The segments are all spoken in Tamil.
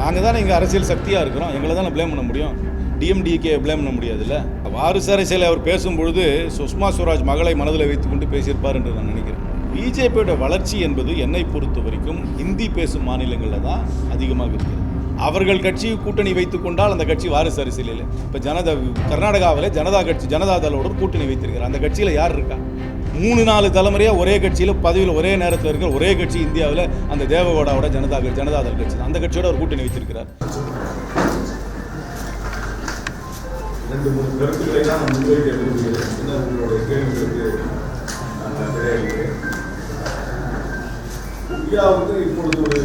நாங்கள் தானே இங்கே அரசியல் சக்தியாக இருக்கிறோம். எங்களை தானே ப்ளேம் பண்ண முடியும். டிஎம்டிகே ப்ளேம் பண்ண முடியாதுல்ல? வாரிசு அரசியலை அவர் பேசும்பொழுது சுஷ்மா ஸ்வராஜ் மகளை மனதில் வைத்துக்கொண்டு பேசியிருப்பார் என்று நான் நினைக்கிறேன். பிஜேபியோட வளர்ச்சி என்பது என்னை பொறுத்த வரைக்கும் ஹிந்தி பேசும் மாநிலங்களில் தான் அதிகமாக இருக்கிறது. அவர்கள் கட்சி கூட்டணி வைத்துக் கொண்டால் அந்த கட்சி வாரிசு அரசியலில். இப்போ ஜனதா கர்நாடகாவில் ஜனதா கட்சி ஜனதா தளோட கூட்டணி வைத்திருக்கிறார். அந்த கட்சியில் யார் இருக்கா? மூணு நாலு தலைமுறையாக ஒரே கட்சியில் பதவியில் ஒரே நேரத்தில் இருக்கிற ஒரே கட்சி இந்தியாவில் அந்த தேவகோடாவோட ஜனதா ஜனதாதள் கட்சி. அந்த கட்சியோட ஒரு கூட்டணி வைத்திருக்கிறார். ரெண்டு மூணு கருத்துக்களை தான் நான் முன்வைக்க விரும்புகிறேன். உங்களுடைய கேள்விகளுக்கு நான் இந்தியா வந்து இப்பொழுது ஒரு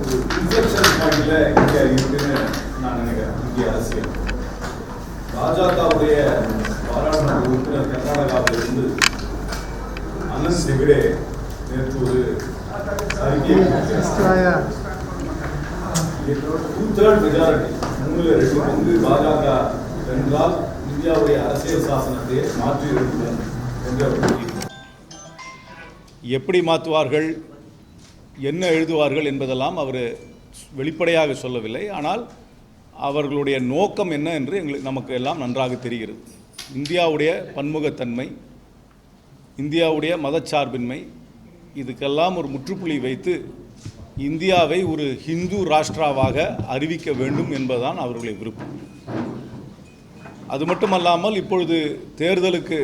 ஒரு இன்ஃபெக்ஷன் இந்தியா இருக்குன்னு நான் நினைக்கிறேன். இந்திய அரசியல். பாஜகவுடைய உறுப்பினர் கர்நாடகாவிலிருந்து அனந்த் ஹெகடே நேற்று ஒரு அறிக்கையை டூ தேர்ட் மெஜாரிட்டி மூணுல ரெண்டு பங்கு பாஜக வென்றால் இந்தியாவுடைய அரசியல் சாசனத்தை மாற்றி என்று எப்படி மாற்றுவார்கள் என்ன எழுதுவார்கள் என்பதெல்லாம் அவர் வெளிப்படையாக சொல்லவில்லை ஆனால் அவர்களுடைய நோக்கம் என்ன என்று எங்களுக்கு நமக்கு எல்லாம் நன்றாக தெரிகிறது இந்தியாவுடைய பன்முகத்தன்மை இந்தியாவுடைய மதச்சார்பின்மை இதுக்கெல்லாம் ஒரு முற்றுப்புள்ளி வைத்து இந்தியாவை ஒரு ஹிந்து ராஷ்டிராவாக அறிவிக்க வேண்டும் என்பதுதான் அவர்களுடைய விருப்பம். அது மட்டுமல்லாமல் இப்பொழுது தேர்தலுக்கு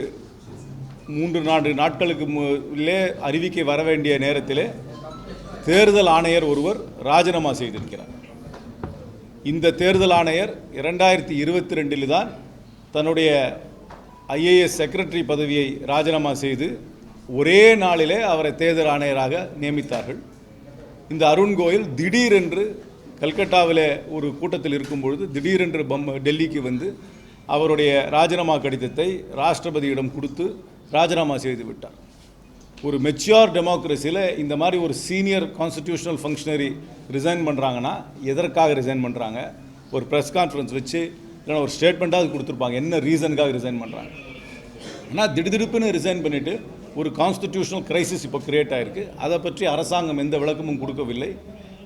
மூன்று நான்கு நாட்களுக்கு உள்ளே அறிவிக்கை வர வேண்டிய நேரத்திலே தேர்தல் ஆணையர் ஒருவர் ராஜினாமா செய்திருக்கிறார். இந்த தேர்தல் ஆணையர் இரண்டாயிரத்தி இருபத்தி ரெண்டில் தான் தன்னுடைய ஐஏஎஸ் செக்ரட்டரி பதவியை ராஜினாமா செய்து ஒரே நாளிலே அவரை தேர்தல் ஆணையராக நியமித்தார்கள். இந்த அருண் கோயல் திடீரென்று கல்கட்டாவில் ஒரு கூட்டத்தில் இருக்கும் பொழுது திடீரென்று பம் டெல்லிக்கு வந்து அவருடைய ராஜினாமா கடிதத்தை ராஷ்டிரபதியிடம் கொடுத்து ராஜினாமா செய்து விட்டார். ஒரு மெச்சியோர் டெமோக்ரஸியில் இந்த மாதிரி ஒரு சீனியர் கான்ஸ்டிடியூஷனல் ஃபங்க்ஷனரி ரிசைன் பண்ணுறாங்கன்னா எதற்காக ரிசைன் பண்ணுறாங்க ஒரு ப்ரெஸ் கான்ஃபரன்ஸ் வச்சு இல்லைன்னா ஒரு ஸ்டேட்மெண்ட்டாவது கொடுத்துருப்பாங்க. என்ன ரீசனுக்காக ரிசைன் பண்ணுறாங்க ஆனால் திடுதிடுப்புன்னு ரிசைன் பண்ணிவிட்டு ஒரு கான்ஸ்டிடியூஷனல் கிரைசிஸ் இப்போ கிரியேட் ஆகிருக்கு அதை பற்றி அரசாங்கம் எந்த விளக்கமும் கொடுக்கவில்லை.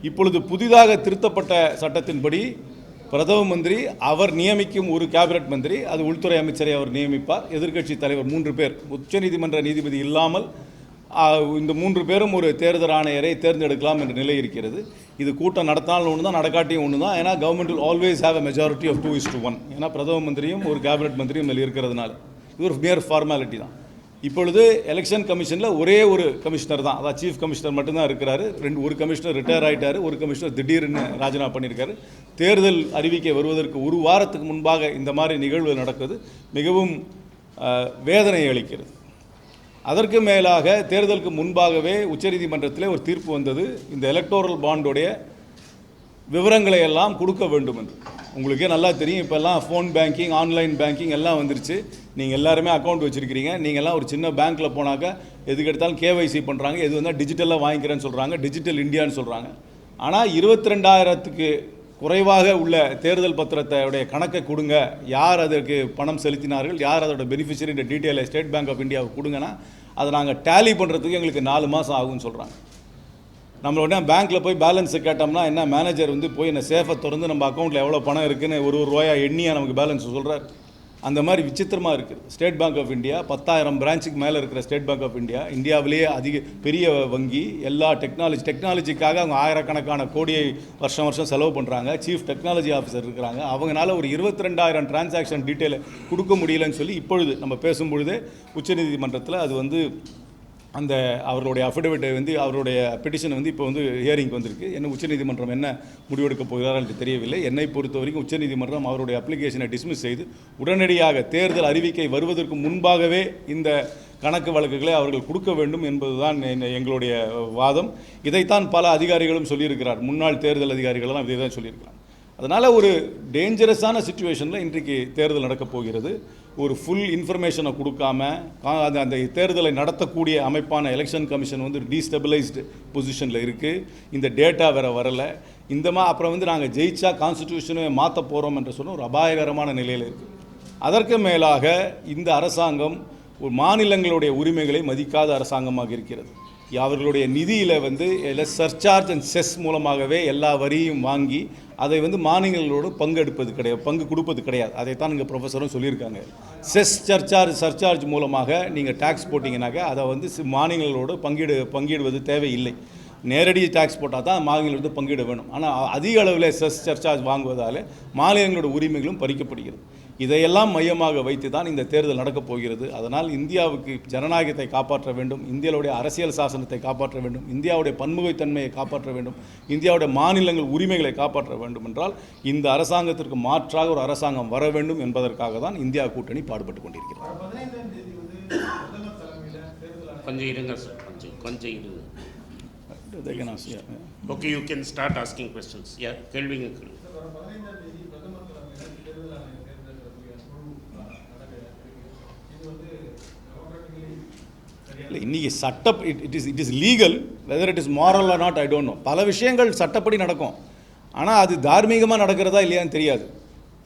இப்பொழுது புதிதாக திருத்தப்பட்ட சட்டத்தின்படி பிரதம மந்திரி அவர் நியமிக்கும் ஒரு கேபினட் மந்திரி அது உள்துறை அமைச்சரை அவர் நியமிப்பார். எதிர்க்கட்சி தலைவர் மூன்று பேர். உச்சநீதிமன்ற நீதிபதி இல்லாமல் இந்த மூன்று பேரும் ஒரு தேர்தல் ஆணையரை தேர்ந்தெடுக்கலாம் என்ற நிலை இருக்கிறது. இது கூட்டம் நடத்தினாலும் ஒன்று தான் நடக்காட்டியும் ஒன்று தான் ஏன்னா government will always have a majority of two is to one ஏன்னா பிரதம மந்திரியும் ஒரு கேபினட் மந்திரியும் இதில் இருக்கிறதுனால. இது ஒரு மியர் ஃபார்மாலிட்டி தான். இப்பொழுது எலெக்ஷன் கமிஷனில் ஒரே ஒரு கமிஷனர் தான். அதாவது சீஃப் கமிஷனர் மட்டும்தான் இருக்கிறாரு. ரெண்டு ஒரு கமிஷனர் ரிட்டையர் ஆகிட்டார் ஒரு கமிஷனர் திடீர்னு ராஜினாமா பண்ணியிருக்காரு. தேர்தல் அறிவிக்கை வருவதற்கு ஒரு வாரத்துக்கு முன்பாக இந்த மாதிரி நிகழ்வு நடக்குது. மிகவும் வேதனை அளிக்கிறது. அதற்கு மேலாக தேர்தலுக்கு முன்பாகவே உச்சநீதிமன்றத்தில் ஒரு தீர்ப்பு வந்தது. இந்த எலக்டோரல் பாண்டுடைய விவரங்களை எல்லாம் கொடுக்க வேண்டும் என்று உங்களுக்கே நல்லா தெரியும் இப்போல்லாம் ஃபோன் பேங்கிங் ஆன்லைன் பேங்கிங் எல்லாம் வந்துருச்சு. நீங்கள் எல்லாருமே அக்கௌண்ட் வச்சுருக்கிறீங்க. நீங்கள்லாம் ஒரு சின்ன பேங்க்கில் போனாக்கா எதுக்கு எடுத்தாலும் கேவைசி பண்ணுறாங்க எது வந்தால் டிஜிட்டலாக வாங்கிக்கிறேன்னு சொல்கிறாங்க டிஜிட்டல் இந்தியான்னு சொல்கிறாங்க ஆனால் இருபத்தி ரெண்டாயிரத்துக்கு குறைவாக உள்ள தேர்தல் பத்திரத்தோடைய கணக்கை கொடுங்க. யார் அதற்கு பணம் செலுத்தினார்கள் யார் அதோட பெனிஃபிஷரின்ற டீட்டெயிலை ஸ்டேட் பேங்க் ஆஃப் இந்தியாவுக்கு கொடுங்கன்னா அதை நாங்கள் டேலி பண்ணுறதுக்கு எங்களுக்கு நாலு மாதம் ஆகும்னு சொல்கிறாங்க நம்மளோட உடனே பேங்க்கில் போய் பேலன்ஸை கேட்டோம்னா என்ன மேனேஜர் வந்து போய் என்ன சேஃபை திறந்து நம்ம அக்கௌண்ட்டில் எவ்வளோ பணம் இருக்குதுன்னு ஒரு ஒரு ரூபாயா எண்ணியாக நமக்கு பேலன்ஸ் சொல்கிறார் அந்த மாதிரி விசித்திரமாக இருக்குது. ஸ்டேட் பேங்க் ஆஃப் இந்தியா பத்தாயிரம் பிரான்ச்சுக்கு மேலே இருக்கிற ஸ்டேட் பேங்க் ஆஃப் இந்தியா இந்தியாவிலேயே அதிக பெரிய வங்கி எல்லா டெக்னாலஜி டெக்னாலஜிக்காக அவங்க ஆயிரக்கணக்கான கோடியை வருஷம் வருஷம் செலவு பண்ணுறாங்க சீஃப் டெக்னாலஜி ஆஃபீஸர் இருக்கிறாங்க. அவங்களால ஒரு இருபத்தி ரெண்டாயிரம் டிரான்சாக்ஷன் டீட்டெயிலை கொடுக்க முடியலன்னு சொல்லி இப்பொழுது நம்ம பேசும்பொழுதே உச்சநீதிமன்றத்தில் அது வந்து அந்த அவர்களுடைய அஃபிடவிட்டை வந்து அவருடைய பெட்டிஷன் வந்து இப்போ வந்து ஹியரிங்க்கு வந்திருக்கு. என்ன உச்சநீதிமன்றம் என்ன முடிவெடுக்க போகிறார்கள் என்று தெரியவில்லை. என்னை பொறுத்த வரைக்கும் உச்சநீதிமன்றம் அவருடைய அப்ளிகேஷனை டிஸ்மிஸ் செய்து உடனடியாக தேர்தல் அறிவிக்கை வருவதற்கு முன்பாகவே இந்த கணக்கு வழக்குகளை அவர்கள் கொடுக்க வேண்டும் என்பதுதான் என்- எங்களுடைய வாதம். இதைத்தான் பல அதிகாரிகளும் சொல்லியிருக்கிறார். முன்னாள் தேர்தல் அதிகாரிகளெல்லாம் இதை தான் சொல்லியிருக்கிறார். அதனால் ஒரு டேஞ்சரஸான சுச்சுவேஷனில் இன்றைக்கு தேர்தல் நடக்கப் போகிறது. ஒரு ஃபுல் இன்ஃபர்மேஷனை கொடுக்காம கா- அந்த அந்த தேர்தலை நடத்தக்கூடிய அமைப்பான எலெக்ஷன் கமிஷன் வந்து டீஸ்டபிளைஸ்டு பொசிஷனில் இருக்குது இந்த டேட்டா வேறு வரலை. இந்த மா அப்புறம் வந்து நாங்கள் ஜெயிச்சா கான்ஸ்டிடியூஷனை மாற்ற போகிறோம் என்று சொன்ன ஒரு அபாயகரமான நிலையில் இருக்குது அதற்கு மேலாக இந்த அரசாங்கம் ஒரு மாநிலங்களுடைய உரிமைகளை மதிக்காத அரசாங்கமாக இருக்கிறது. அவர்களுடைய நிதியில் வந்து சர்சார்ஜ் அண்ட் செஸ் மூலமாகவே எல்லா வரியும் வாங்கி அதை வந்து மாநிலங்களோடு பங்கெடுப்பது கிடையாது பங்கு கொடுப்பது கிடையாது. அதைத்தான் இங்கே ப்ரொஃபஸரும் சொல்லியிருக்காங்க. செஸ் சர்சார்ஜ் சர்சார்ஜ் மூலமாக நீங்கள் டேக்ஸ் போட்டிங்கனாக்கா அதை வந்து மாநிலங்களோடு பங்கீடு பங்கிடுவது தேவையில்லை. நேரடி டேக்ஸ் போட்டால் தான் மாநிலங்கள் வந்து பங்கிட வேணும். ஆனால் அதிக அளவில் செஸ் சர்சார்ஜ் வாங்குவதால் மாநிலங்களோட உரிமைகளும் பறிக்கப்படுகிறது. இதையெல்லாம் மையமாக வைத்து தான் இந்த தேர்தல் நடக்கப் போகிறது. அதனால் இந்தியாவுக்கு ஜனநாயகத்தை காப்பாற்ற வேண்டும் இந்தியாவுடைய அரசியல் சாசனத்தை காப்பாற்ற வேண்டும் இந்தியாவுடைய பன்முகத்தன்மையை காப்பாற்ற வேண்டும் இந்தியாவுடைய மாநிலங்கள் உரிமைகளை காப்பாற்ற வேண்டும் என்றால் இந்த அரசாங்கத்திற்கு மாற்றாக ஒரு அரசாங்கம் வர வேண்டும் என்பதற்காக தான் இந்தியா கூட்டணி பாடுபட்டு கொண்டிருக்கிறது. கொஞ்சம் இருங்க கொஞ்சம் கொஞ்சம் இருங்க. Okay you can start asking questions கேள்விங்க கேளுங்க வர பதினைந்தாம் தேதி பிரதமர் தலைமையில் தேர்தல் ஆணைய தேர்தல் குழு நடக்க இருக்கு இது வந்து டெமோக்ராட்டிக்கலி இல்லை இன்னைக்கு சட்ட it is it is legal whether it is moral or not I don't know பல விஷயங்கள் சட்டப்படி நடக்கும். ஆனால் அது தார்மீகமாக நடக்கிறதா இல்லையான்னு தெரியாது.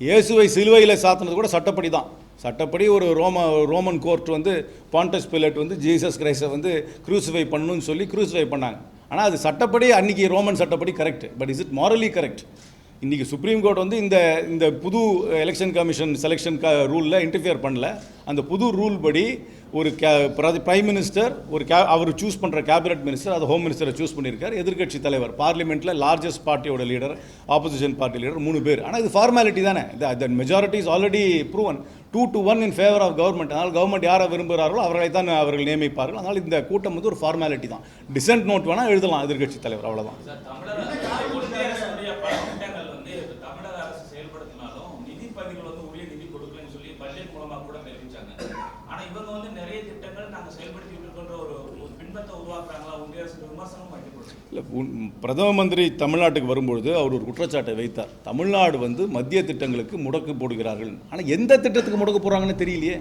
இயேசுவை சிலுவையில் சாத்தினது கூட சட்டப்படி தான். சட்டப்படி ஒரு ரோம ரோமன் கோர்ட் வந்து பாண்டஸ் பிலட் வந்து ஜீசஸ் கிரைஸ்டை வந்து க்ரூசிஃபை பண்ணணும்னு சொல்லி க்ரூசிஃபை பண்ணாங்க. ஆனால் அது சட்டப்படி அன்னைக்கு ரோமன் சட்டப்படி correct but is it morally correct இன்றைக்கி சுப்ரீம் கோர்ட் வந்து இந்த இந்த புது எலெக்ஷன் கமிஷன் செலெக்ஷன் க ரூலில் இன்டர்ஃபியர் பண்ணல. அந்த புது ரூல் படி ஒரு கே பிரைம் மினிஸ்டர் ஒரு கே அவர் சூஸ் பண்ணுற கேபினட் மினிஸ்டர் அது ஹோம் மினிஸ்டரை சூஸ் பண்ணியிருக்கார். எதிர்க்கட்சி தலைவர் பார்லிமெண்ட்டில் லார்ஜஸ்ட் பார்ட்டியோட லீடர் ஆப்போசிஷன் பார்ட்டி லீடர் மூணு பேர். ஆனால் இது ஃபார்மாலிட்டி தானே. The majority is already proven to to one in favour of government அதனால் கவர்மெண்ட் யாரை விரும்புகிறார்களோ அவர்களை தான் அவர்கள் நியமிப்பார்கள். அதனால் இந்த கூட்டம் வந்து ஒரு ஃபார்மாலிட்டி தான். டிசென்ட் நோட் வேணால் எழுதலாம் எதிர்கட்சி தலைவர் அவ்வளோதான் சார் தமிழக அரசு ஒன்றிய அரசுடைய பல திட்டங்கள் வந்து இப்ப தமிழக அரசு செயல்படுத்தினாலும் நிதி பகிர்வு வந்து உரிய நிதி கொடுக்கலன்னு சொல்லி பட்ஜெட் மூலமா கூட தெரிவிச்சாங்க ஆனா இவங்க வந்து நிறைய திட்டங்கள் நாங்கள் செயல்படுத்திட்டு இருக்கோன்ற ஒரு பின்பத்தை உருவாக்குறாங்களா? உங்க அரசு விமர்சனம் இல்லை பிரதம மந்திரி தமிழ்நாட்டுக்கு வரும்பொழுது அவர் ஒரு குற்றச்சாட்டை வைத்தார். தமிழ்நாடு வந்து மத்திய திட்டங்களுக்கு முடக்கு போடுகிறார்கள். ஆனால் எந்த திட்டத்துக்கு முடக்கு போடுறாங்கன்னு தெரியலையே.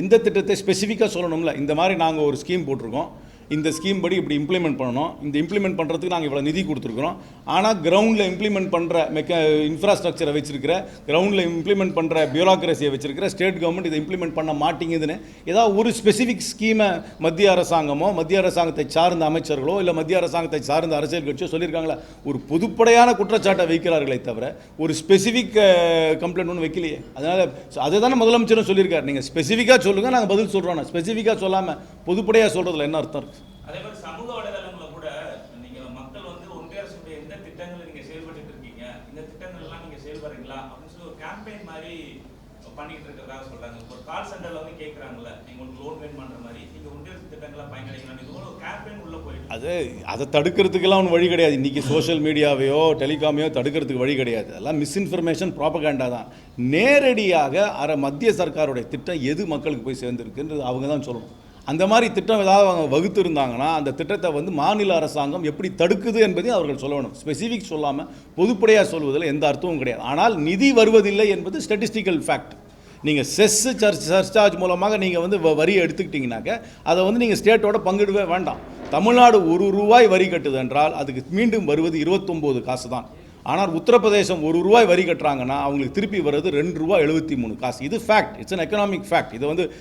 எந்த திட்டத்தை ஸ்பெசிஃபிக்காக சொல்லணும்ல? இந்த மாதிரி நாங்கள் ஒரு ஸ்கீம் போட்டிருக்கோம். இந்த ஸ்கீம் படி இப்படி இம்ப்ளிமெண்ட் பண்ணணும். இந்த இம்ப்ளிமெண்ட் பண்ணுறதுக்கு நாங்கள் இவ்வளோ நிதி கொடுத்துருக்குறோம். ஆனால் கிரவுண்டில் இம்ப்ளிமெண்ட் பண்ணுற மெக்க இன்ஃப்ராஸ்ட்ரக்சரை வச்சிருக்கிற கிரவுண்டில் இம்ப்ளிமெண்ட் பண்ணுற பியூரோக்ரஸியை வச்சிருக்கிற ஸ்டேட் கவர்மெண்ட் இதை இம்ப்ளிமெண்ட் பண்ண மாட்டேங்குதுன்னு ஏதாவது ஒரு ஸ்பெசிஃபிக் ஸ்கீமை மத்திய அரசாங்கமோ மத்திய அரசாங்கத்தை சார்ந்த அமைச்சர்களோ இல்லை மத்திய அரசாங்கத்தை சார்ந்த அரசியல் கட்சியோ சொல்லியிருக்காங்களா? ஒரு பொதுப்படையான குற்றச்சாட்டை வைக்கிறார்களே தவிர ஒரு ஸ்பெசிஃபிக் கம்ப்ளைண்ட் ஒன்றும் வைக்கலையே. அதனால் அதை தானே முதலமைச்சரும் சொல்லியிருக்காரு. நீங்கள் ஸ்பெசிஃபிக்காக சொல்லுங்கள் நாங்கள் பதில் சொல்கிறோம் ஸ்பெசிஃபிக்காக சொல்லாமல் பொதுப்படையாக சொல்கிறதுல என்ன அர்த்தம் இருக்குது அதே மாதிரி சமூக வலைதளங்கள்ல கூட நீங்க மக்கள் வந்து ஒன்றிய அரசுடைய எந்த திட்டங்களை நீங்க செயல்பட்டு இருக்கீங்க இந்த திட்டங்கள் எல்லாம் நீங்க செயல்படுறீங்களா அப்படின்னு சொல்லி ஒரு கேம்பெயின் மாதிரி பண்ணிட்டு இருக்கிறதா சொல்றாங்க. ஒரு கால் சென்டர்ல வந்து கேக்குறாங்கல்ல நீங்க உங்களுக்கு லோன் வேணும் வேணுமான்ற மாதிரி நீங்க ஒன்றிய அரசு திட்டங்களை பயனடைக்கலாம் இது ஒரு கேம்பெயின் உள்ள போயிட்டு அது அதை தடுக்கிறதுக்கெல்லாம் ஒன்றும் வழி கிடையாது. இன்றைக்கி சோஷியல் மீடியாவையோ டெலிகாமையோ தடுக்கிறதுக்கு வழி கிடையாது. அதெல்லாம் மிஸ்இன்ஃபர்மேஷன் ப்ராபகேண்டா தான். நேரடியாக அரை மத்திய சர்க்காருடைய திட்டம் எது மக்களுக்கு போய் சேர்ந்துருக்குன்றது அவங்க தான் சொல்லணும். அந்த மாதிரி திட்டம் ஏதாவது அவங்க வகுத்திருந்தாங்கன்னா அந்த திட்டத்தை வந்து மாநில அரசாங்கம் எப்படி தடுக்குது என்பதையும் அவர்கள் சொல்லணும். ஸ்பெசிஃபிக் சொல்லாமல் பொதுப்படையாக சொல்வதில் எந்த அர்த்தமும் கிடையாது. ஆனால் நிதி வருவதில்லை என்பது ஸ்டட்டிஸ்டிக்கல் ஃபேக்ட் நீங்கள் செஸ் சர்ச் சர்ச்சார்ஜ் மூலமாக நீங்கள் வந்து வ- வரியை எடுத்துக்கிட்டிங்கனாக்க அதை வந்து நீங்கள் ஸ்டேட்டோட பங்கிடவே வேண்டாம். தமிழ்நாடு ஒரு ரூபாய் வரி கட்டுது என்றால் அதுக்கு மீண்டும் வருவது இருபத்தொம்போது காசு தான் ஆனால் உத்தரப்பிரதேசம் ஒரு ரூபாய் வரி கட்டுறாங்கன்னா அவங்களுக்கு திருப்பி வர்றது ரெண்டு ரூபா எழுபத்தி மூணு காசு. இது fact it's an economic fact இதை வந்து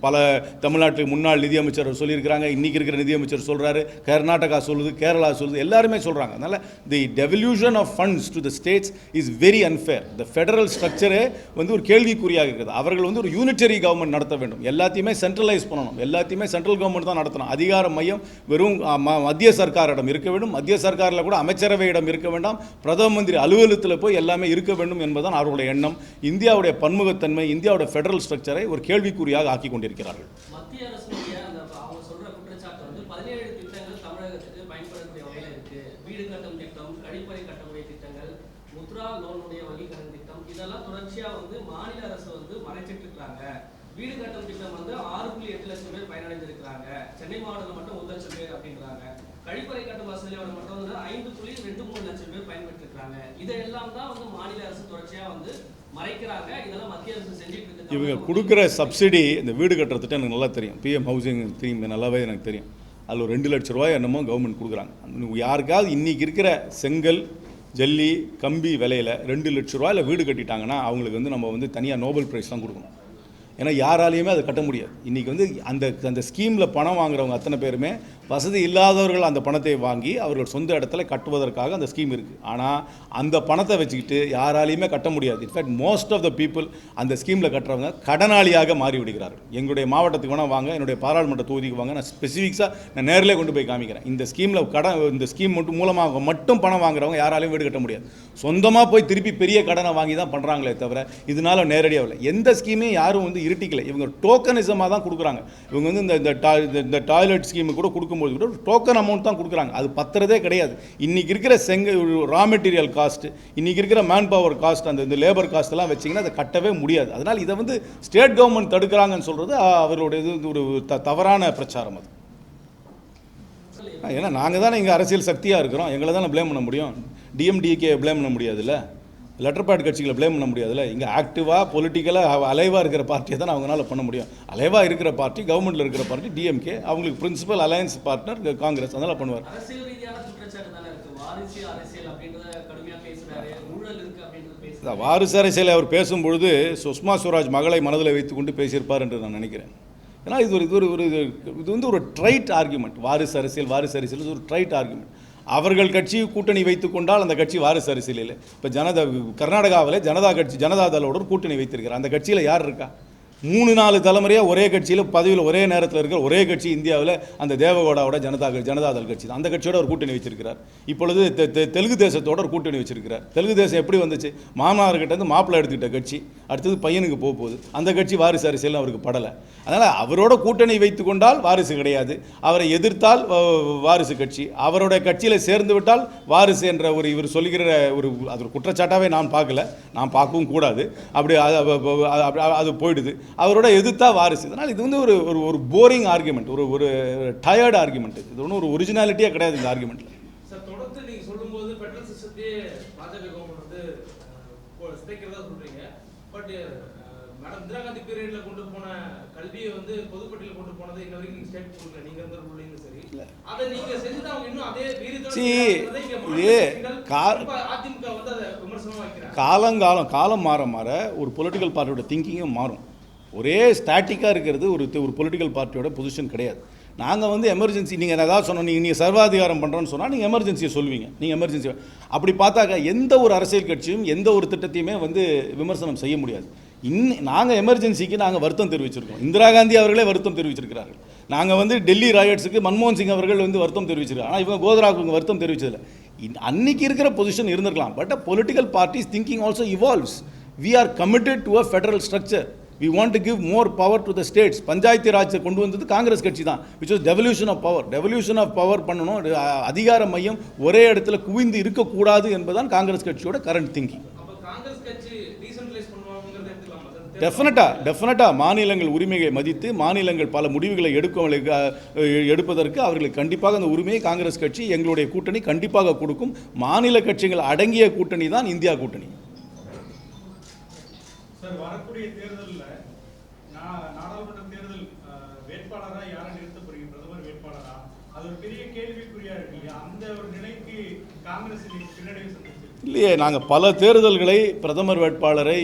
பல தமிழ்நாட்டு முன்னாள் நிதியமைச்சர் சொல்லியிருக்கிறாங்க. இன்றைக்கி இருக்கிற நிதியமைச்சர் சொல்கிறாரு கர்நாடகா சொல்லுது கேரளா சொல்லுது எல்லாருமே சொல்கிறாங்க அதனால் the devolution of funds to the states is very unfair the federal ஸ்ட்ரக்சரே வந்து ஒரு கேள்விக்குறியாக இருக்குது. அவர்கள் வந்து ஒரு யூனிட்டரி கவர்மெண்ட் நடத்த வேண்டும். எல்லாத்தையுமே சென்ட்ரலைஸ் பண்ணணும். எல்லாத்தையுமே சென்ட்ரல் கவர்மெண்ட் தான் நடத்தணும். அதிகார மையம் வெறும் ம- மத்திய சர்க்காரிடம் இருக்க வேண்டும். மத்திய சர்க்காரில் கூட அமைச்சரவையிடம் இருக்க வேண்டாம். பிரதம மந்திரி அலுவலகத்தில் போய் எல்லாமே இருக்க வேண்டும் என்பதுதான் அவர்களுடைய எண்ணம். இந்தியாவுடைய பன்முகத்தன்மை இந்தியாவுடைய ஃபெடரல் ஸ்ட்ரக்சரை ஒரு கேள்விக்குறியாக ஆக்கி கொண்டிருக்கிறார்கள் மத்திய அரசுடைய அந்த அவங்க சொல்ற குற்றச்சாட்டு வந்து பதினேழு திட்டங்கள் தமிழகத்துக்கு பயன்படக்கூடிய வகையில இருக்கு வீடு கட்டும் திட்டம் கழிப்பறை கட்டக்கூடிய திட்டங்கள் முத்ரா லோனுடைய வங்கி கடன் திட்டம் இதெல்லாம் தொடர்ச்சியா வந்து மாநில அரசு வந்து மறைச்சிட்டு இருக்காங்க வீடு கட்டும் திட்டம் வந்து ஆறு புள்ளி எட்டு லட்சம் பேர் பயனடைஞ்சிருக்கிறாங்க சென்னை மாவட்டத்தில் மட்டும் ஒரு லட்சம் பேர் அப்படின்றாங்க கழிப்பறை கட்டும் வசதியோட மட்டும் வந்து ஐந்து புள்ளி ரெண்டு மூணு லட்சம் பேர் பயன்பெற்று இருக்காங்க இதெல்லாம் தான் வந்து மாநில அரசு தொடர்ச்சியா வந்து மறைக்கிறாங்க இதெல்லாம் மத்திய அரசு செஞ்சுட்டு இருக்கு இவங்க கொடுக்குற சப்சிடி இந்த வீடு கட்டுறதுட்டு எனக்கு நல்லா தெரியும். பிஎம் ஹவுசிங் ஸ்கீம் நல்லாவே எனக்கு தெரியும். அதில் ஒரு ரெண்டு லட்ச ரூபாய் என்னமோ கவர்மெண்ட் கொடுக்குறாங்க. யாருக்காவது இன்றைக்கி இருக்கிற செங்கல் ஜல்லி கம்பி விலையில் ரெண்டு லட்ச ரூபாயில் வீடு கட்டிட்டாங்கன்னா அவங்களுக்கு வந்து நம்ம வந்து தனியாக நோபல் ப்ரைஸ் தான் கொடுக்கணும். ஏன்னா யாராலையுமே அதை கட்ட முடியாது. இன்றைக்கி வந்து அந்த அந்த ஸ்கீமில் பணம் வாங்குறவங்க அத்தனை பேருமே வசதி இல்லாதவர்கள் அந்த பணத்தை வாங்கி அவர்கள் சொந்த இடத்துல கட்டுவதற்காக அந்த ஸ்கீம் இருக்குது ஆனால் அந்த பணத்தை வச்சுக்கிட்டு யாராலையுமே கட்ட முடியாது. In fact most of the people அந்த ஸ்கீமில் கட்டுறவங்க கடனாளியாக மாறிவிடுகிறார்கள். எங்களுடைய மாவட்டத்துக்கு வேணால் வாங்க என்னுடைய பாராளுமன்ற தொகுதிக்கு வாங்க. நான் ஸ்பெசிஃபிக்ஸாக நான் நேரிலே கொண்டு போய் காமிக்கிறேன். இந்த ஸ்கீமில் கடன் இந்த ஸ்கீம் மட்டும் மூலமாக மட்டும் பணம் வாங்குறவங்க யாராலையும் வீடு கட்ட முடியாது. சொந்தமாக போய் திருப்பி பெரிய கடனை வாங்கி தான் பண்ணுறாங்களே தவிர இதனால நேரடியாக இல்லை. எந்த ஸ்கீமையும் யாரும் வந்து இருட்டிக்கல. இவங்க டோக்கனிசமாக தான் கொடுக்குறாங்க. இவங்க வந்து இந்த இந்த- டாய்லெட் ஸ்கீமு கூட கொடுக்கும்போது கூட டோக்கன் அமௌண்ட் தான் கொடுக்குறாங்க. அது பத்துறதே கிடையாது. இன்றைக்கி இருக்கிற செங்க ரா மெட்டீரியல் காஸ்ட் இன்றைக்கி இருக்கிற மேன் பவர் காஸ்ட் அந்த இந்த லேபர் காஸ்ட் எல்லாம் வச்சிங்கன்னா அதை கட்டவே முடியாது. அதனால் இதை வந்து ஸ்டேட் கவர்மெண்ட் தடுக்கிறாங்கன்னு சொல்கிறது அவருடைய இது ஒரு த தவறான பிரச்சாரம் அது. ஏன்னா நாங்கள் தானே இங்கே அரசியல் சக்தியாக இருக்கிறோம். எங்களை தானே ப்ளேம் பண்ண முடியும். டிஎம்டிகே ப்ளேம் பண்ண முடியாதுல்ல? லெட்டர் பேட் கட்சிகளை ப்ளேம் பண்ண முடியாதுல்ல? இங்கே ஆக்டிவாக பொலிட்டிக்கலாக அலைவாக இருக்கிற பார்ட்டியை தான் அவங்களால பண்ண முடியும். அலைவாக இருக்கிற பார்ட்டி கவர்மெண்ட்டில் இருக்கிற பார்ட்டி டிஎம்கே அவங்களுக்கு பிரின்சிபல் அலையன்ஸ் பார்ட்னர் காங்கிரஸ் அதெல்லாம் பண்ணுவார். வாரிசு அரசியல் அவர் பேசும்பொழுது சுஷ்மா ஸ்வராஜ் மகளை மனதில் வைத்துக்கொண்டு பேசியிருப்பார் என்று நான் நினைக்கிறேன். ஏன்னா இது ஒரு இது ஒரு இது இது வந்து ஒரு ட்ரைட் ஆர்குமெண்ட் வாரிசு அரசியல் வாரிசு அரசியல் இது ஒரு ட்ரைட் ஆர்குமெண்ட் அவர்கள் கட்சி கூட்டணி வைத்துக் கொண்டால் அந்த கட்சி வாரிசு அரசியல் இல்லை இப்போ ஜனதா கர்நாடகாவில் ஜனதா கட்சி ஜனதா தளோட கூட்டணி வைத்திருக்கிறார். அந்த கட்சியில் யார் இருக்கா? மூணு நாலு தலைமுறையாக ஒரே கட்சியில் பதவியில் ஒரே நேரத்தில் இருக்கிற ஒரே கட்சி இந்தியாவில் அந்த தேவகோடாவோட ஜனதா ஜனதாதள் கட்சி தான். அந்த கட்சியோட ஒரு கூட்டணி வச்சிருக்கிறார். இப்பொழுது தெ- தெ- தெலுங்கு தேசத்தோட ஒரு கூட்டணி வச்சிருக்கிறார். தெலுங்கு தேசம் எப்படி வந்துச்சு? மாமனார்கிட்ட இருந்து மாப்பிள்ளை எடுத்துக்கிட்ட கட்சி அடுத்தது பையனுக்கு போக போகுது. அந்த கட்சி வாரிசு அரசியல் அவருக்கு படலை. அதனால் அவரோட கூட்டணி வைத்து கொண்டால் வாரிசு கிடையாது. அவரை எதிர்த்தால் வாரிசு கட்சி. அவரோட கட்சியில் சேர்ந்து விட்டால் வாரிசு என்ற ஒரு இவர் சொல்லுகிற ஒரு அது ஒரு குற்றச்சாட்டாகவே நான் பார்க்கல. நான் பார்க்கவும் கூடாது. அப்படி அது அப்படி- அது போயிடுது. அவரோட எதிர்த்தா வாரிசு. இதனால் இது வந்து ஒரு ஒரு ஒரு போரிங் ஆர்குமெண்ட் ஒரு ஒரு டயர்டு ஆர்குமெண்ட் இது ஒன்றும் ஒரு ஒரிஜினாலிட்டியே கிடையாது இந்த ஆர்குமெண்ட்டில் காலங்காலம் காலம் மாற மாற ஒரு பொலிட்டிக்கல் பார்ட்டியோட திங்கிங்கும் மாறும். ஒரே ஸ்டாட்டிக்காக இருக்கிறது ஒரு ஒரு பொலிட்டிக்கல் பார்ட்டியோட பொசிஷன் கிடையாது. நாங்கள் வந்து எமர்ஜென்சி நீங்கள் ஏதாவது சொன்னோம் நீங்கள் நீங்கள் சர்வாதிகாரம் பண்ணுறோன்னு சொன்னால் நீங்கள் எமர்ஜென்சியை சொல்லுவீங்க. நீங்கள் எமர்ஜென்சி அப்படி பார்த்தாக்க எந்த ஒரு அரசியல் கட்சியும் எந்த ஒரு திட்டத்தையுமே வந்து விமர்சனம் செய்ய முடியாது. இன் நாங்கள் எமர்ஜென்சிக்கு நாங்கள் வருத்தம் தெரிவிச்சிருக்கோம். இந்திரா காந்தி அவர்களே வருத்தம் தெரிவிச்சிருக்கிறார்கள். நாங்கள் வந்து டெல்லி ராயட்ஸுக்கு மன்மோகன் சிங் அவர்கள் வந்து வருத்தம் தெரிவிச்சிருக்காங்க. ஆனால் இவங்க கோதராவுக்கு வருத்தம் தெரிவிச்சதில்லை. இன்- அன்னைக்கு இருக்கிற பொசிஷன் இருந்திருக்கலாம். But political parties thinking also evolves we are committed to a federal structure we want to give more power to the states. Panchayat raj கொண்டு வந்தது காங்கிரஸ் கட்சி தான் which was devolution of power. Devolution of power பண்ணணும். அதிகார மையம் ஒரே இடத்துல குவிந்து இருக்கக்கூடாது என்பதுதான் காங்கிரஸ் கட்சியோட கரண்ட் திங்கிங் டெஃபினட்டாக டெஃபினட்டாக மாநிலங்கள் உரிமையை மதித்து மாநிலங்கள் பல முடிவுகளை எடுக்க எடுப்பதற்கு அவர்களுக்கு கண்டிப்பாக அந்த உரிமையை காங்கிரஸ் கட்சி எங்களுடைய கூட்டணி கண்டிப்பாக கொடுக்கும். மாநில கட்சிகள் அடங்கிய கூட்டணி தான் இந்தியா கூட்டணி. வரக்கூடிய தேர்தல்ல நா- நாடாளுமன்ற தேர்தல் அஹ், வேட்பாளரா யாரை நிறுத்த போறீங்க பிரதமர் வேட்பாளரா அது ஒரு பெரிய கேள்விக்குறியா இருக்கு இல்லையா அந்த ஒரு நிலைக்கு காங்கிரஸ் இன்னைக்கு பின்னடைவு சந்திச்சிருக்கு இல்லையே நாங்கள் பல தேர்தல்களை பிரதமர் வேட்பாளரை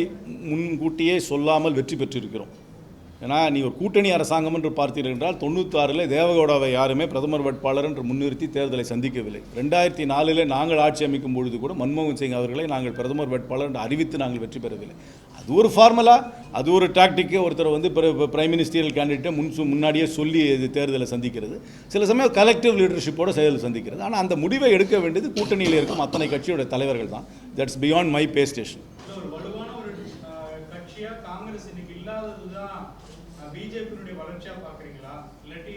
முன்கூட்டியே சொல்லாமல் வெற்றி பெற்றிருக்கிறோம். ஏன்னா நீ ஒரு கூட்டணி அரசாங்கம் என்று பார்த்தீர்கள் என்றால் தொண்ணூத்தாறில் தேவகவுடாவை யாருமே பிரதமர் வேட்பாளர் என்று முன்னிறுத்தி தேர்தலை சந்திக்கவில்லை. ரெண்டாயிரத்தி நாலில் நாங்கள் ஆட்சி அமைக்கும் பொழுது கூட மன்மோகன் சிங் அவர்களை நாங்கள் பிரதமர் வேட்பாளர் என்று அறிவித்து நாங்கள் வெற்றி பெறவில்லை. அது ஒரு ஃபார்முலா அது ஒரு டாக்டிக்கு ஒருத்தர் வந்து பிரைம் மினிஸ்டரியல் கேண்டிடேட்டை முன் முன்னாடியே சொல்லி இது தேர்தலை சந்திக்கிறது. சில சமயம் கலெக்டிவ் லீடர்ஷிப்போட செயல் சந்திக்கிறது. ஆனால் அந்த முடிவை எடுக்க வேண்டியது கூட்டணியில் இருக்கும் அத்தனை கட்சியோட தலைவர்கள் தான். That's beyond my pay station இதுல ஒரு வலுவான ஒரு அஹ், கட்சியா காங்கிரஸ் இன்னைக்கு இல்லாததுதான் பிஜேபியினுடைய வளர்ச்சியா பாக்குறீங்களா இல்லாட்டி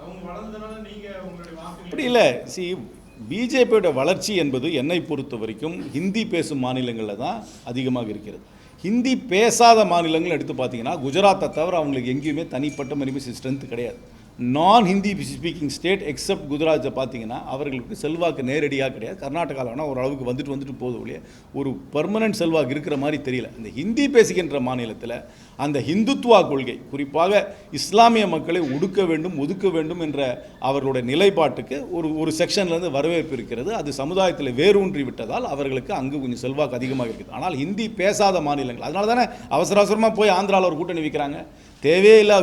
அவங்க வளர்ந்ததுனால நீங்க உங்களுடைய வாக்கு அப்படி இல்லை சி பிஜேபியோட வளர்ச்சி என்பது என்னை பொறுத்த வரைக்கும் ஹிந்தி பேசும் மாநிலங்களில் தான் அதிகமாக இருக்கிறது. ஹிந்தி பேசாத மாநிலங்கள் எடுத்து பார்த்தீங்கன்னா குஜராத்தை தவிர அவங்களுக்கு எங்கேயுமே தனிப்பட்ட மனித ஸ்ட்ரென்த் கிடையாது. நான் ஹிந்தி ஸ்பீக்கிங் ஸ்டேட் எக்ஸப்ட் குஜராத்தை பார்த்தீங்கன்னா அவர்களுக்கு செல்வாக்கு நேரடியாக கிடையாது. கர்நாடகாவில் வேணால் ஓரளவுக்கு வந்துட்டு வந்துட்டு போகுது ஒழிய ஒரு பர்மனன்ட் செல்வாக்கு இருக்கிற மாதிரி தெரியல. இந்த ஹிந்தி பேசுகின்ற மாநிலத்தில் அந்த ஹிந்துத்துவா கொள்கை குறிப்பாக இஸ்லாமிய மக்களை ஒடுக்க வேண்டும் ஒதுக்க வேண்டும் என்ற அவர்களுடைய நிலைப்பாட்டுக்கு ஒரு ஒரு செக்ஷன்லேருந்து வரவேற்பு இருக்கிறது. அது சமுதாயத்தில் வேரூன்றி விட்டதால் அவர்களுக்கு அங்கு கொஞ்சம் செல்வாக்கு அதிகமாக இருக்குது. ஆனால் ஹிந்தி பேசாத மாநிலங்கள் அதனால தானே அவசர அவசரமாக போய் ஆந்திராவில் ஒரு கூட்டணி வைக்கிறாங்க. தேவையே இல்லை.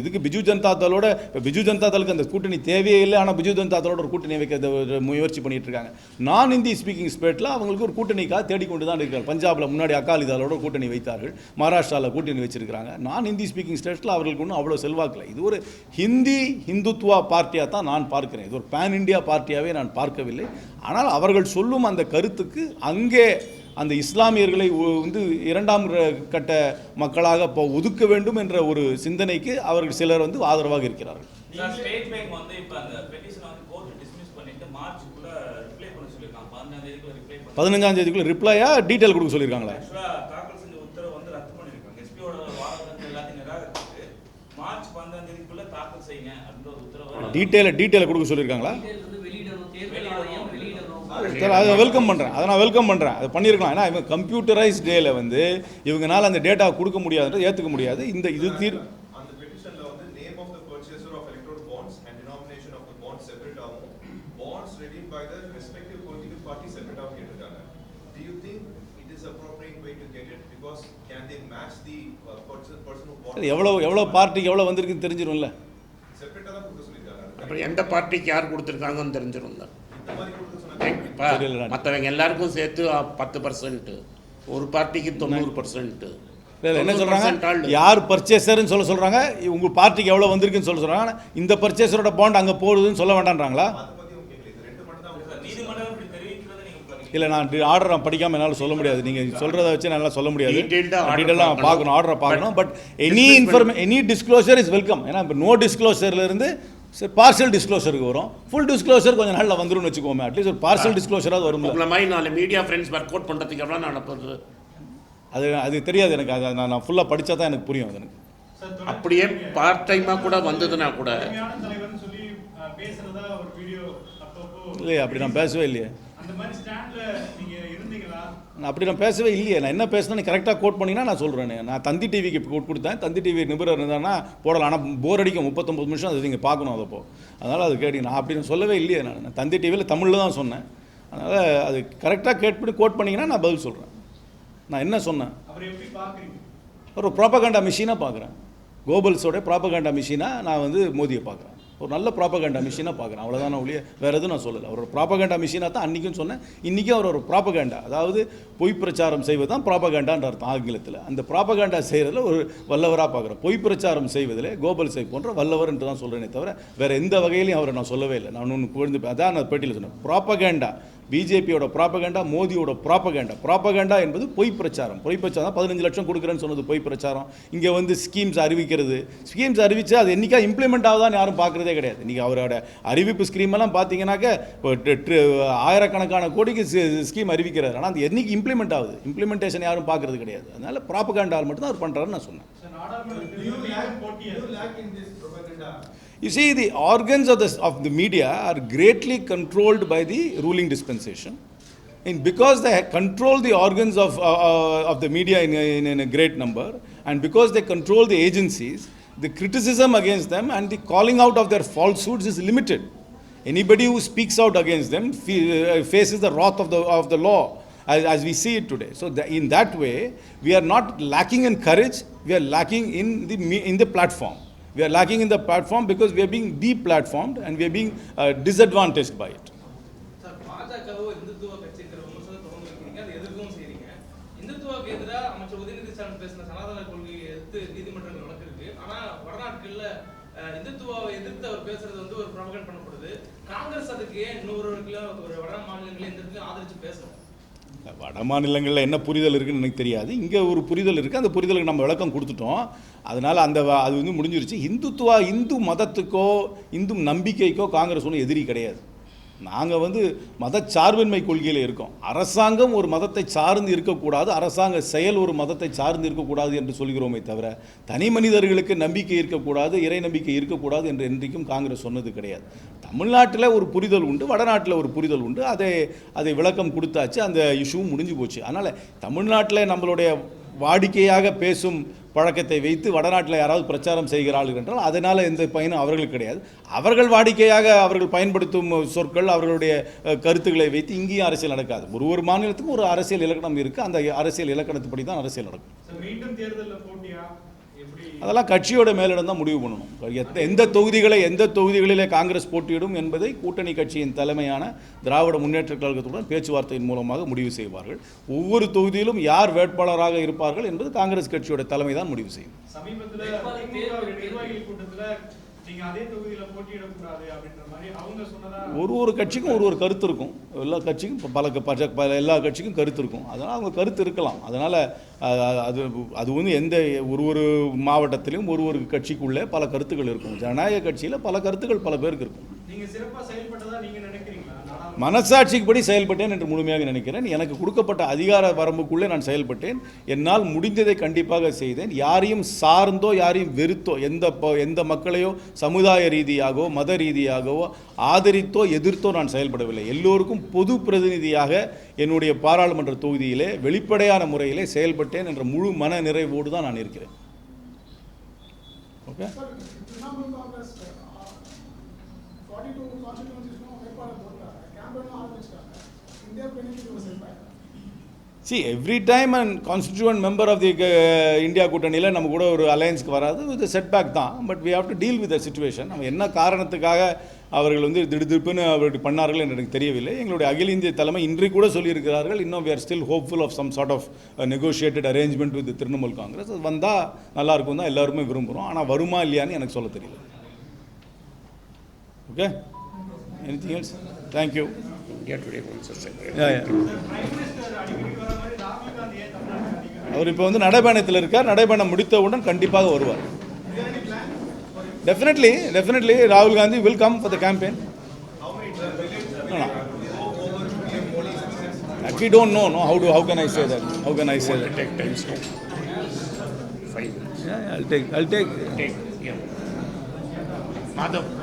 இதுக்கு பிஜு ஜனதா தளோட இப்போ பிஜு ஜனதா தளுக்கு அந்த கூட்டணி தேவையே இல்லை. ஆனால் பிஜு ஜனதா தளோட ஒரு கூட்டணி வைக்க முயற்சி பண்ணிட்டு இருக்காங்க. நான் இந்தி ஸ்பீக்கிங் ஸ்டேட்டில் அவங்களுக்கு ஒரு கூட்டணிக்காக தேடிக்கொண்டு தான் இருக்காங்க பஞ்சாபில் முன்னாடி அகாலி தளோட கூட்டணி வைத்தார்கள். மகாராஷ்டிராவில் கூட்டணி வச்சிருக்காங்க நான் ஹிந்தி ஸ்பீக்கிங் ஸ்டேட்டில் அவர்களுக்கு ஒன்றும் அவ்வளோ செல்வாக்கில் இது ஒரு ஹிந்தி ஹிந்துத்துவா பார்ட்டியாக தான் நான் பார்க்கிறேன். இது ஒரு பேன் இந்தியா பார்ட்டியாகவே நான் பார்க்கவில்லை. ஆனால் அவர்கள் சொல்லும் அந்த கருத்துக்கு அங்கே அந்த இஸ்லாமியர்களை வந்து இரண்டாம் கட்ட மக்களாக இப்போ ஒதுக்க வேண்டும் என்ற ஒரு சிந்தனைக்கு அவர்கள் சிலர் வந்து ஆதரவாக இருக்கிறார்கள். பதினஞ்சாம் தேதிக்குள்ள ரிப்ளையா டீட்டெயில் கொடுக்க சொல்லியிருக்காங்களா டீட்டெயிலை டீட்டெயிலை கொடுக்க சொல்லியிருக்காங்களா டீட்டெயில் வந்து வெளியிடணும் தேர்தல் ஆணையம் வெளியிடணும் சரி அதை வெல்கம் பண்ணுறேன் அதை நான் வெல்கம் பண்ணுறேன் அதை பண்ணியிருக்கலாம். ஏன்னா இவங்க கம்ப்யூட்டரைஸ் டேல வந்து இவங்கனால அந்த டேட்டா கொடுக்க முடியாதுன்றது ஏற்றுக்க முடியாது. இந்த இது தீர் எவ்வளோ எவ்வளோ பார்ட்டிக்கு எவ்வளோ வந்திருக்குன்னு தான் சொல்லிருக்காங்க அப்புறம் எந்த பார்ட்டிக்கு யார் கொடுத்துருக்காங்கன்னு தெரிஞ்சிருந்தா இந்த மாதிரி கொடுக்க சொன்னாங்க இப்போ. மற்றவங்க எல்லாருக்கும் சேர்த்து பத்து பர்சன்ட் ஒரு பார்ட்டிக்கு தொண்ணூறு பர்சன்ட் இல்லை என்ன சொல்கிறாங்க யார் பர்ச்சேசர்னு சொல்ல சொல்கிறாங்க உங்கள் பார்ட்டிக்கு எவ்வளோ வந்திருக்குன்னு சொல்ல சொல்கிறாங்க இந்த பர்ச்சேசரோட பாண்ட் அங்கே போகுதுன்னு சொல்ல வேண்டான்றாங்களா? இல்லை நான் ஆர்டர் நான் படிக்காமல் என்னால் சொல்ல முடியாது. நீங்கள் சொல்கிறத வச்சு என்னால் சொல்ல முடியாது. டீட்டெயிலாக பார்க்கணும். ஆர்டரை பார்க்கணும். But any information any disclosure is welcome ஏன்னா இப்போ நோ டிஸ்க்ளோசர்லேருந்து சரி பார்சல் டிஸ்க்ளோசருக்கு வரும். ஃபுல் டிஸ்க்ளோசர் கொஞ்சம் நாளில் வந்துரும்னு வச்சுக்கோமே. அட்லீஸ்ட் ஒரு பார்சல் டிஸ்க்ளோசராக வரும்ல. உங்களை மாதிரி நாலு மீடியா ஃப்ரெண்ட்ஸ் ஒர்க் அவுட் பண்ணுறதுக்கு எவ்வளோ நடப்புறது அது அது தெரியாது எனக்கு. அது நான் நான் ஃபுல்லாக படித்தா தான் எனக்கு புரியும் அது எனக்கு. அப்படியே பார்ட் டைமாக கூட வந்ததுன்னா கூட. உண்மையான தலைவர்னு சொல்லி அஹ், பேசுறதா ஒரு வீடியோ அப்பப்போ இல்லையே அப்படி நான் பேசவே இல்லையே அந்த மாதிரி ஸ்டாண்ட்ல நீங்க இருந்தீங்களா நான் அப்படி நான் பேசவே இல்லையே. நான் என்ன பேசுனேன்னு கரெக்டாக கோட் பண்ணிங்கன்னா நான் சொல்கிறேன் நான் தந்தி டிவிக்கு கோட் கொடுத்தேன். தந்தி டிவி நிபுணர் இருந்தாங்கன்னா போடலாம். ஆனால் போர் அடிக்கும். முப்பத்தொம்பது நிமிஷம் அது நீங்கள் பார்க்கணும் அதப்போ அதனால் அது கேட்டீங்க. நான் அப்படின்னு சொல்லவே இல்லையே நான். நான் தந்தி டிவியில் தமிழில் தான் சொன்னேன். அதனால் அது கரெக்டாக கேட் பண்ணி கோட் பண்ணிங்கன்னா நான் பதில் சொல்கிறேன் நான் என்ன சொன்னேன்? ஒரு ப்ராப்பகண்டா மிஷினாக பார்க்குறேன். கோபல்ஸோட ப்ராப்பகண்டா மிஷினாக நான் வந்து மோதியை பார்க்குறேன். ஒரு நல்ல ப்ராப்பகண்டா மிஷினாக பார்க்குறேன். அவ்வளோதான் நான் ஒழிய வேறு எதுவும் நான் சொல்லலை. அவர் ப்ராப்பகண்டா மிஷினாக தான் அன்றைக்கும் சொன்னேன். இன்றைக்கும் அவர் ஒரு ப்ராப்பகண்டா அதாவது பொய் பிரச்சாரம் செய்வது தான் ப்ராபகேண்டான்ற அர்த்தம் ஆங்கிலத்தில். அந்த ப்ராபகேண்டா செய்கிறதுல ஒரு வல்லவராக பார்க்குறோம். பொய் பிரச்சாரம் செய்வதில் கோபல் சை போன்ற வல்லவர் என்று தான் சொல்கிறேனே தவிர வேறு எந்த வகையிலையும் அவரை நான் சொல்லவே இல்லை. நான் ஒன்று குழந்தை அதான் நான் பேட்டியில் சொன்னேன். ப்ராபகேண்டா பிஜேபியோட ப்ராப்பகண்டா மோதியோட ப்ராப்பகண்டா ப்ராப்பகண்டா என்பது பொய் பிரச்சாரம். பொய் பிரச்சாரம் பதினஞ்சு லட்சம் கொடுக்குறேன்னு சொன்னது பொய் பிரச்சாரம். இங்கே வந்து ஸ்கீம்ஸ் அறிவிக்கிறது. ஸ்கீம்ஸ் அறிவித்து அது என்றைக்கா இம்ப்ளிமெண்ட் ஆகுதான்னு யாரும் பார்க்குறதே கிடையாது. நீங்கள் அவரோட அறிவிப்பு ஸ்கீமெல்லாம் பார்த்தீங்கன்னாக்க ஆயிரக்கணக்கான கோடிக்கு ஸ்கீம் அறிவிக்கிறார். ஆனால் அது என்றைக்கு இம்ப்ளிமெண்ட் ஆகுது இம்ப்ளிமெண்டேஷன் யாரும் பார்க்குறது கிடையாது அதனால ப்ராப்பகண்டால் மட்டும் அவர் பண்ணுறாருன்னு நான் சொன்னேன் சார் நாடாளுமன்ற தேர்தலில் போட்டியா You see, the organs of the, of the media are greatly controlled by the ruling dispensation. And because they control the organs of, uh, uh, of the media in a, in, in a great number, and because they control the agencies, the criticism against them and the calling out of their falsehoods is limited. Anybody who speaks out against them fe- uh, faces the wrath of the, of the law. As, as we see it today. So, the, in that way, we are not lacking in courage, we are lacking in the, in the platform. We are lacking in the platform because we are being deplatformed and we are being uh, disadvantaged by it. இந்துத்துவாவை எதிர்த்து அவர் பேசுறது வந்து ஒரு ப்ரொபகண்ட் பண்ணப்படுது காங்கிரஸ் அதுக்கு ஏன் இன்னொரு ஒரு வட மாநிலங்களை எந்த ஆதரிச்சு பேசணும் வட மாநிலங்களில் என்ன புரிதல் இருக்குன்னு எனக்கு தெரியாது. இங்கே ஒரு புரிதல் இருக்குது அந்த புரிதலுக்கு நம்ம விளக்கம் கொடுத்துட்டோம். அதனால் அந்த அது வந்து முடிஞ்சிருச்சு. இந்துத்துவா இந்து மதத்துக்கோ இந்து நம்பிக்கைக்கோ காங்கிரஸ் ஒன்றும் எதிரி கிடையாது. நாங்கள் வந்து மதச்சார்பின்மை கொள்கையில் இருக்கோம். அரசாங்கம் ஒரு மதத்தை சார்ந்து இருக்கக்கூடாது. அரசாங்க செயல் ஒரு மதத்தை சார்ந்து இருக்கக்கூடாது என்று சொல்கிறோமே தவிர தனி மனிதர்களுக்கு நம்பிக்கை இருக்கக்கூடாது இறை நம்பிக்கை இருக்கக்கூடாது என்று என்றைக்கும் காங்கிரஸ் சொன்னது கிடையாது. தமிழ்நாட்டில் ஒரு புரிதல் உண்டு வடநாட்டில் ஒரு புரிதல் உண்டு. அதை அதை விளக்கம் கொடுத்தாச்சு அந்த இஷ்யூவும் முடிஞ்சு போச்சு. அதனால் தமிழ்நாட்டில் நம்மளுடைய வாடிக்கையாக பேசும் பழக்கத்தை வைத்து வடநாட்டில் யாராவது பிரச்சாரம் செய்கிறார்கள் என்றால் அதனால் எந்த பயனும் அவர்களுக்கு கிடையாது. அவர்கள் வாடிக்கையாக அவர்கள் பயன்படுத்தும் சொற்கள் அவர்களுடைய கருத்துக்களை வைத்து இங்கேயும் அரசியல் நடக்காது. ஒரு ஒரு மாநிலத்துக்கும் ஒரு அரசியல் இலக்கணம் இருக்குது அந்த அரசியல் இலக்கணத்துப்படி தான் அரசியல் நடக்கும். அதெல்லாம் கட்சியோட மேலிடம் தான் முடிவு பண்ணணும். எத்த- எந்த தொகுதிகளை எந்த தொகுதிகளிலே காங்கிரஸ் போட்டியிடும் என்பதை கூட்டணி கட்சியின் தலைமையான திராவிட முன்னேற்ற கழகத்துடன் பேச்சுவார்த்தையின் மூலமாக முடிவு செய்வார்கள். ஒவ்வொரு தொகுதியிலும் யார் வேட்பாளராக இருப்பார்கள் என்பது காங்கிரஸ் கட்சியோட தலைமை தான் முடிவு செய்யும். ஒரு ஒரு கட்சிக்கும் ஒரு ஒரு கருத்து இருக்கும். எல்லா கட்சிக்கும் பல பல எல்லா கட்சிக்கும் கருத்து இருக்கும். அதனால் அவங்க கருத்து இருக்கலாம். அதனால் அது அது வந்து எந்த ஒரு ஒரு மாவட்டத்திலும் ஒரு ஒரு கட்சிக்குள்ளே பல கருத்துக்கள் இருக்கும். ஜனநாயக கட்சியில் பல கருத்துக்கள் பல பேருக்கு இருக்கும். நீங்க சிறப்பா செயல்பட்டதா நீங்க நினைக்கிறீங்களா நாடாளுமன்ற மனசாட்சிக்குப்படி செயல்பட்டேன் என்று முழுமையாக நினைக்கிறேன் எனக்கு கொடுக்கப்பட்ட அதிகார வரம்புக்குள்ளே நான் செயல்பட்டேன் என்னால் முடிந்ததை கண்டிப்பாக செய்தேன் யாரையும் சார்ந்தோ யாரையும் வெறுத்தோ எந்த ப- எந்த மக்களையோ சமுதாய ரீதியாகவோ மத ரீதியாகவோ ஆதரித்தோ எதிர்த்தோ நான் செயல்படவில்லை எல்லோருக்கும் பொது பிரதிநிதியாக என்னுடைய பாராளுமன்ற தொகுதியிலே வெளிப்படையான முறையிலே செயல்பட்டேன் என்ற முழு மன நிறைவோடு தான் நான் இருக்கிறேன் okay see every time and constituent member of the India கூட்டணியில் நம்ம கூட ஒரு அலையன்ஸ்க்கு வராது இது செட்பேக் தான். But we have to deal with the situation நம்ம என்ன காரணத்துக்காக அவர்கள் வந்து திடுதிப்புன்னு அவர்கள் பண்ணார்கள் என்று எனக்கு தெரியவில்லை. எங்களுடைய அகில இந்திய தலைமை இன்றைக்கு கூட சொல்லியிருக்கிறார்கள். இன்னும் we are still hopeful of some sort of negotiated arrangement with Trinamool Congress அது வந்தால் நல்லா இருக்கும் தான் எல்லாருமே விரும்புகிறோம் ஆனால் வருமா இல்லையான்னு எனக்கு சொல்ல தெரியல. ஓகே எனிதிங் எல்ஸ் தேங்க்யூ தமிழ்நாட்டுக்கு அடிக்கடி அவர் இப்போ வந்து நடைபயணத்தில் இருக்கார் நடைபயணம் முடித்தவுடன் கண்டிப்பாக வருவார் டெஃபினெட்லி டெஃபினெட்லி ராகுல் Gandhi will come for the campaign We don't know, no. How do how can I say that? How can I say that? Take times now. Five minutes. Yeah, yeah, I'll take I'll take. Take, yeah. Madhav.